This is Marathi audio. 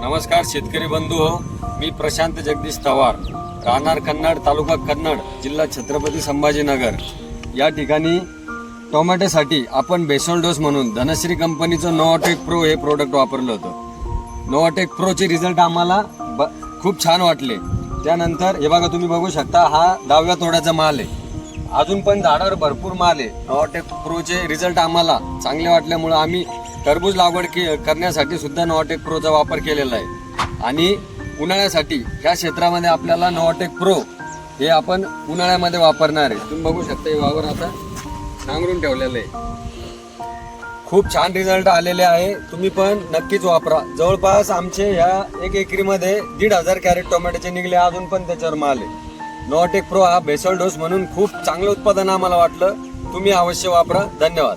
नमस्कार शेतकरी बंधू हो. मी प्रशांत जगदीश तवार राहणार कन्नड तालुका कन्नड जिल्हा छत्रपती संभाजीनगर. या ठिकाणी टोमॅटोसाठी आपण बेसोल डोस म्हणून धनश्री कंपनीचं नोवाटेक प्रो हे प्रोडक्ट वापरलं होतं. नोवाटेक प्रोचे रिझल्ट आम्हाला ब खूप छान वाटले. त्यानंतर हे बघा तुम्ही बघू शकता हा दहाव्या तोड्याचा माल आहे. अजून पण झाडावर भरपूर माल आहे. नोवाटेक प्रोचे रिझल्ट आम्हाला चांगले वाटल्यामुळं आम्ही टरबूज लागवड के करण्यासाठी सुद्धा नोवाटेक प्रोचा वापर केलेला आहे. आणि उन्हाळ्यासाठी ह्या क्षेत्रामध्ये आपल्याला नोवाटेक प्रो हे आपण उन्हाळ्यामध्ये वापरणार आहे. तुम्ही बघू शकता हे वावर आता नांगरून ठेवलेलं आहे. खूप छान रिझल्ट आलेले आहे. तुम्ही पण नक्कीच वापरा. जवळपास आमचे ह्या एक एकरीमध्ये दीड हजार कॅरेट टोमॅटोचे निघले. अजून पण त्याच्यावर माल आहे. नॉटेक प्रो हा बेसळ डोस म्हणून खूप चांगलं उत्पादन आम्हाला वाटलं. तुम्ही अवश्य वापरा. धन्यवाद.